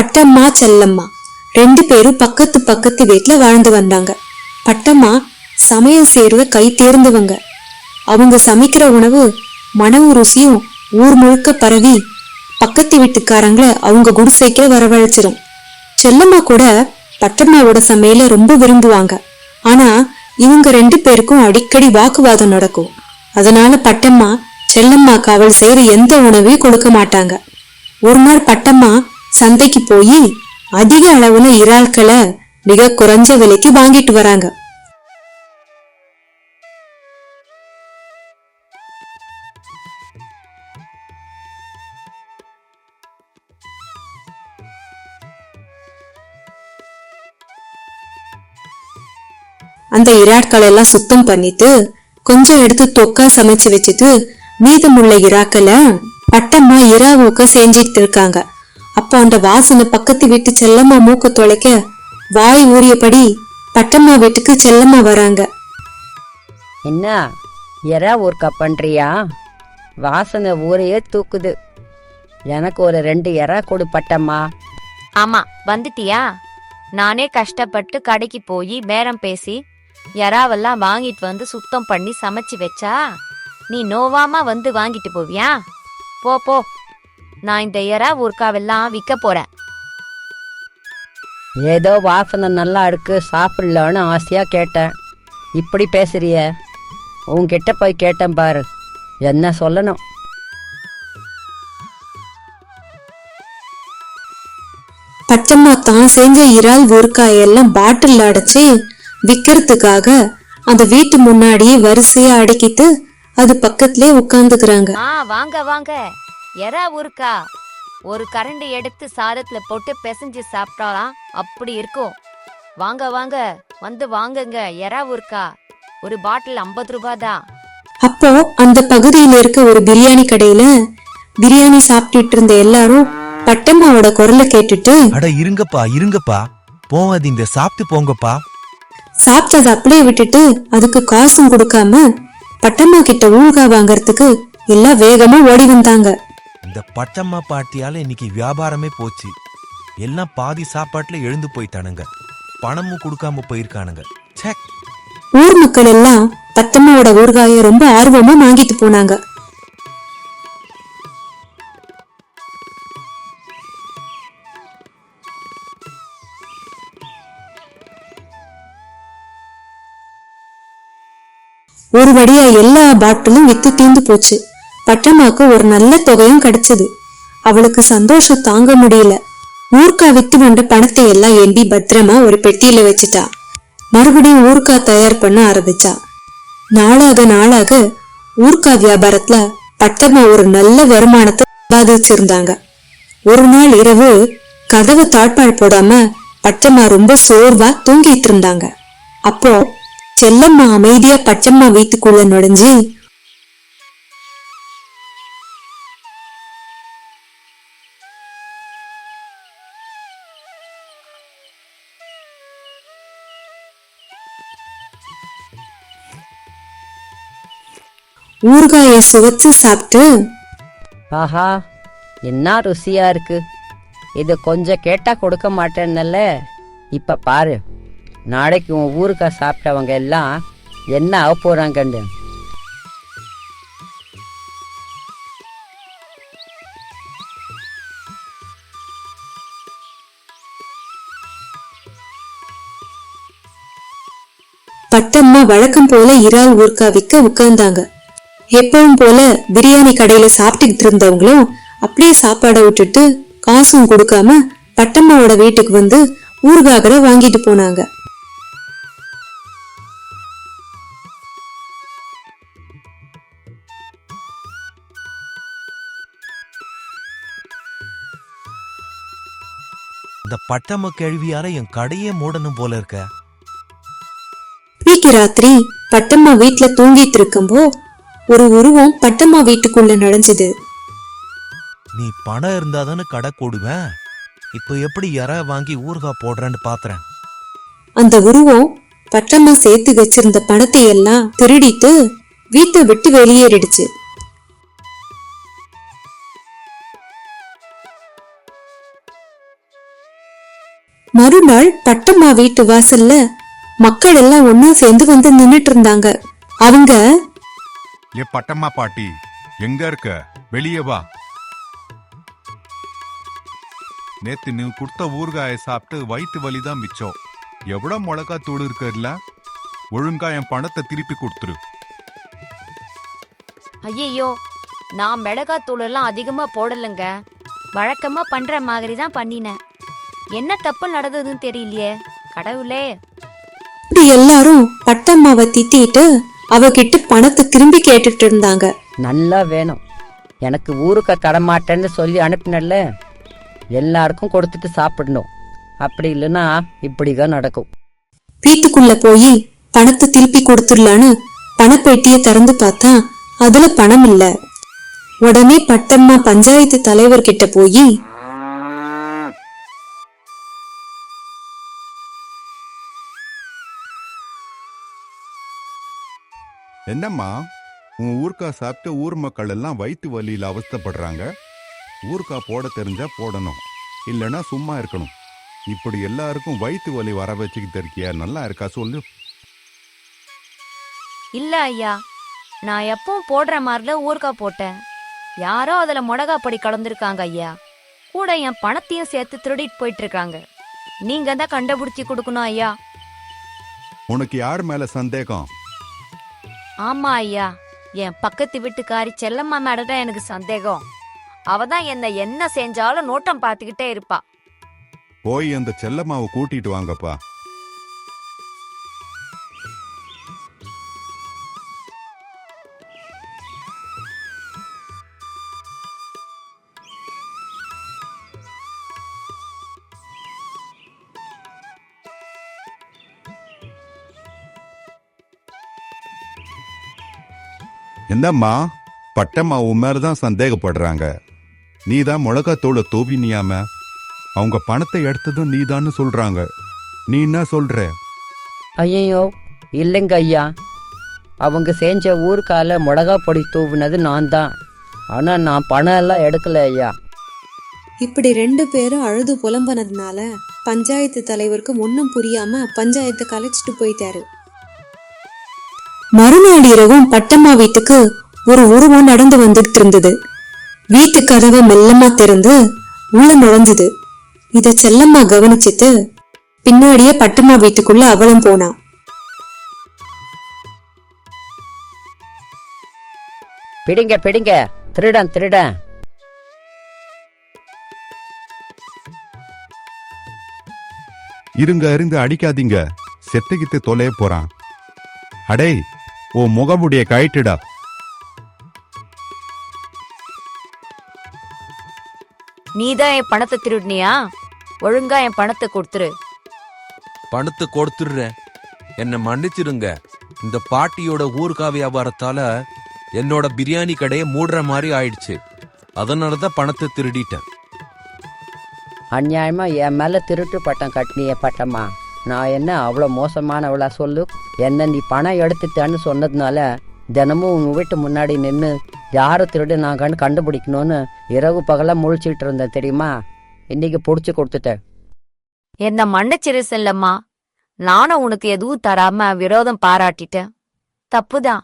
பட்டம்மா செல்லம்மா. ரெண்டு பேரும் பக்கத்து பக்கத்து வீட்டுல வாழ்ந்து வந்தாங்க. பட்டம்மா சமையல் செய்யறத கை தேர்ந்தவங்க. அவங்க சமைக்கிற உணவு மனவும் ருசியும் ஊர் முழுக்க பரவி பக்கத்து வீட்டுக்காரங்கள அவங்க குடிசைக்கே வரவழைச்சிரும். செல்லம்மா கூட பட்டம்மாவோட சமையல ரொம்ப விரும்புவாங்க. ஆனா இவங்க ரெண்டு பேருக்கும் அடிக்கடி வாக்குவாதம் நடக்கும். அதனால பட்டம்மா செல்லம்மாக்கு அவள் செய்யற எந்த உணவையும் கொடுக்க மாட்டாங்க. ஒரு நாள் பட்டம்மா சந்தைக்கு போய் அதிக அளவுல இறால்களை மிக குறைஞ்ச விலைக்கு வாங்கிட்டு வராங்க. அந்த இறாட்களை எல்லாம் சுத்தம் பண்ணிட்டு கொஞ்சம் எடுத்து தொக்கா சமைச்சு வச்சுட்டு மீதமுள்ள இறாக்களை பட்டமா இறாவுக்க செஞ்சுட்டு இருக்காங்க. அப்போ அந்த வாசனை பக்கத்து வீட்டு செல்லம்மா மூக்கு தொலைக்க வாய் ஊறியபடி பட்டம்மா வீட்டுக்கு செல்லம்மா வராங்க. என்ன? எறா ஊர்க்கா பண்றியா? வாசனை ஊரையே தூக்குது. எனக்கு ஒரு ரெண்டு எறா கொடு பட்டம்மா. ஆமா வந்துட்டியா? நானே கஷ்டப்பட்டு கடைக்கு போய் பேரம் பேசி எறாவெல்லாம் வாங்கிட்டு வந்து சுத்தம் பண்ணி சமைச்சு வச்சா நீ நோவாம வந்து வாங்கிட்டு போவியா? போ போ. நான் இந்த எறா ஊர்க்காவெல்லாம் விற்க போறேன். ஏதோ வாசனை நல்லா இருக்கு சாப்பிடலான்னு ஆசையா கேட்டேன். இப்படி பேசுறிய? உன்கிட்ட போய் கேட்டேன் பாரு. என்ன சொல்லணும்? பட்டம்மா தான் செஞ்ச இறால் ஊறுகாயெல்லாம் பாட்டில் அடைச்சு விக்கிறதுக்காக அந்த வீட்டு முன்னாடியே வரிசையா அடக்கிட்டு அது பக்கத்திலே உட்கார்ந்துக்கிறாங்க. ஆ வாங்க வாங்க. எறா ஊர்க்கா? ஒரு கரண்டி எடுத்து சாதத்துல போட்டு பிசைஞ்சு சாப்பிட்டாலாம் அப்படி இருக்கும். வாங்க வாங்க வந்து வாங்குங்க. எறா ஊர்க்கா? ஒரு பாட்டில் ஐம்பது ரூபாய் தான் அப்போ அந்த பகுதியில இருக்க ஒரு பிரியாணி கடையில பிரியாணி சாப்பிட்டுட்டு இருந்த எல்லாரும் பட்டம்மாவோட குரலை கேட்டுட்டு அட இருங்கப்பா இருங்கப்பா. போவாதீங்க சாப்பிட்டு போங்கப்பா. சாப்பிட்டதை அப்படியே விட்டுட்டு அதுக்கு காசும் கொடுக்காம பட்டம்மா கிட்ட ஊழ்கா வாங்கறதுக்கு எல்லாம் வேகமா ஓடி வந்தாங்க. இந்த பட்டம்மா பாட்டியால இன்னைக்கு வியாபாரமே போச்சு. எல்லாம் பாதி சாப்பாட்டுல எழுந்து போயிட்டானுங்க. பணமும் கொடுக்காம போயிருக்கானுங்க. ச்சே. ஊர் மக்கள் எல்லாம் பத்தம்மாவோட ஊறுகாய ரொம்ப ஆர்வமா வாங்கிட்டு போனாங்க. ஒரு வழியா எல்லா பாட்டிலும் வித்து தீந்து போச்சு. பட்டம்மாக்கு ஒரு நல்ல தொகையும் கிடைச்சது. அவளுக்கு சந்தோஷம் தாங்க முடியல. ஊர்க்கா வித்து வந்த பணத்தை எல்லாம் எம்பி பத்திரமா ஒரு பெட்டியில வச்சுட்டா. மறுபடியும் ஊர்க்கா தயார் பண்ண ஆரம்பிச்சா. நாளாக நாளாக ஊர்க்கா வியாபாரத்துல பட்டம்மா ஒரு நல்ல வருமானத்தை சம்பாதிச்சிருந்தாங்க. ஒரு நாள் இரவு கதவு தாழ்பாள் போடாம பச்சம்மா ரொம்ப சோர்வா தூங்கிட்டு இருந்தாங்க. அப்போ செல்லம்மா அமைதியா பச்சம்மா வீட்டுக்குள்ள நுழைஞ்சு ஊறுகாயை சுவைச்சு சாப்பிட்டு. ஆஹா என்ன ருசியா இருக்கு. இது கொஞ்சம் கேட்டா கொடுக்க மாட்டேன்னல்ல. இப்ப பாரு நாளைக்கு உன் ஊருக்கா சாப்பிட்டவங்க எல்லாம் என்ன ஆக போறாங்கன்னு. பட்டம்மா வழக்கம் போல இறால் ஊர்க்கா விற்க உட்கார்ந்தாங்க. எப்பவும் போல பிரியாணி கடையில சாப்பிட்டுக்கிட்டு இருந்தவங்களும் அப்படியே சாப்பாடை விட்டுட்டு காசும் கொடுக்காம பட்டம்மாவோட வீட்டுக்கு வந்து ஊறுகாகளை வாங்கிட்டு போனாங்க. இந்த பட்டம்மா கேள்வியால என் கடையே மூடணும் போல இருக்க. இன்னைக்கு ராத்திரி பட்டம்மா வீட்ல தூங்கிட்டு இருக்கும்போ ஒரு உருவம் பட்டம்மா வீட்டுக்குள்ள நுழைஞ்சது. நீ பணம் இருந்தாதானே கடை கூடுவேன் இப்போ எப்படி யாரா வாங்கி ஊறுகா போடுறேன்னு பாத்துறேன் அந்த உருவம் பட்டம்மா சேர்த்து வச்சிருந்த பணத்தை எல்லாம் திருடிட்டு வீட்டை விட்டு வெளியேறிடுச்சு. மறுநாள் பட்டம்மா வீட்டு வாசல்ல மக்கள் எல்லாம் ஒன்னா சேர்ந்து வந்து நின்னுட்டு இருந்தாங்க. அவங்க ஏ பட்டம்மா பாட்டி எங்க இருக்க? வெளியே வா. நேத்து நீ கொடுத்த ஊறுகாயை சாப்பிட்டு வயிற்று வலி தான் மிச்சம். எவ்வளவு மிளகா தூள் இருக்குல்ல ஒழுங்கா என் பணத்தை திருப்பி கொடுத்துரு. ஐயையோ நான் மிளகாத்தூள் எல்லாம் அதிகமா போடலைங்க. வழக்கமா பண்ற மாதிரி தான் பண்ணினேன். என்ன தப்பு நடந்ததுன்னு தெரியலையே கடவுளே. இப்படி எல்லாரும் பட்டம்மாவை திட்டிட்டு அவகிட்ட பணத்தை திரும்பி கேட்டுட்டு இருந்தாங்க. நல்லா வேணும். எனக்கு ஊருக்கு தரமாட்டேன்னு சொல்லி அனுப்பினல்ல எல்லாருக்கும் கொடுத்துட்டு சாப்பிடணும். அப்படி இல்லைன்னா இப்படி தான் நடக்கும். வீட்டுக்குள்ள போய் பணத்தை திருப்பி கொடுத்துடலான்னு பணப்பெட்டிய திறந்து பார்த்தா அதுல பணம் இல்ல. உடனே பட்டம்மா பஞ்சாயத்து தலைவர்கிட்ட போய் என்னம்மா உன் ஊர்க்கா சாப்பிட்டு ஊர் மக்கள் எல்லாம் வயிற்று வலியில அவஸ்தைப்படுறாங்க? ஊர்க்கா போட தெரிஞ்சா போடணும் இல்லைன்னா சும்மா இருக்கணும். இப்படி எல்லாருக்கும் வயிற்று வலி வர வச்சுக்கிட்டு இருக்கியா? நல்லா இருக்கா? சொல்லு. இல்ல ஐயா நான் எப்பவும் போடுற மாதிரில ஊறுகாய் போட்டேன். யாரோ அதுல மிளகா பொடி கலந்துருக்காங்க ஐயா. கூட என் பணத்தையும் சேர்த்து திருடிட்டு போயிட்டு இருக்காங்க நீங்க தான் கண்டுபிடிச்சி கொடுக்கணும் ஐயா. உனக்கு யார் மேல சந்தேகம்? ஆமா ஐயா. என் பக்கத்து வீட்டுக்காரி செல்லம்மா மேடம் தான் எனக்கு சந்தேகம். அவ தான் என்ன என்ன செஞ்சாலும் நோட்டம் பார்த்துக்கிட்டே இருப்பா. போய் அந்த செல்லம்மாவை கூட்டிட்டு வாங்கப்பா. என்னம்மா? பட்டம்மா உன் மேலதான் சந்தேகப்படுறாங்க. நீ தான் மிளகாத்தூளை தூவினியாம அவங்க பணத்தை எடுத்ததும் நீதான்னு சொல்றாங்க. நீ என்ன சொல்ற? ஐயோ இல்லைங்க ஐயா. அவங்க செஞ்ச ஊருக்கால மிளகா பொடி தூவினது நான் தான் ஆனால் நான் பணம் எல்லாம் எடுக்கல ஐயா. இப்படி ரெண்டு பேரும் அழுது புலம்பனதுனால பஞ்சாயத்து தலைவருக்கு ஒன்னும் புரியாம பஞ்சாயத்தை கலைச்சிட்டு போயிட்டாரு. மறுநாள் இரவும் பட்டம்மா வீட்டுக்கு ஒரு உருவம் நடந்து வந்துட்டு இருந்தது வீட்டு கதவை மெல்லமா திறந்து உள்ள நுழைஞ்சது. இத செல்லம்மா கவனிச்சிட்டு பின்னாடியே பட்டம்மா வீட்டுக்குள்ள அவளும் போனா. பிடிங்க பிடிங்க. திருடன் திருடன். இருங்க இருந்து அடிக்காதீங்க. செத்துக்கிட்டு தொலைய போறான். அடே ஓ முகமுடைய கயிட்டுடா நீ தான் என் பணத்தை திருடினியா? ஒழுங்கா என் பணத்தை கொடுத்துரு. பணத்தை கொடுத்துடுறேன் என்னை மன்னிச்சிருங்க இந்த பாட்டியோட ஊர்கா வியாபாரத்தால என்னோட பிரியாணி கடையை மூடுற மாதிரி ஆயிடுச்சு. அதனால தான் பணத்தை திருடிட்டேன். அநியாயமா என் மேலே திருட்டு பட்டம் கட்டினிய பட்டம்மா. நான் என்ன அவ்வளோ மோசமானவளா சொல்லு? என்ன நீ பணம் எடுத்துட்டேன்னு சொன்னதுனால தினமும் உங்கள் வீட்டு முன்னாடி நின்று யாரை திருடு நாங்கன்னு கண்டுபிடிக்கணும்னு இரவு பகலாக முழிச்சிட்டு இருந்தேன் தெரியுமா? இன்னைக்கு பிடிச்சி கொடுத்துட்டேன். என்ன மன்னிச்சிரு செல்லம்மா. நானும் உனக்கு எதுவும் தராம விரோதம் பாராட்டிட்டேன். தப்புதான்.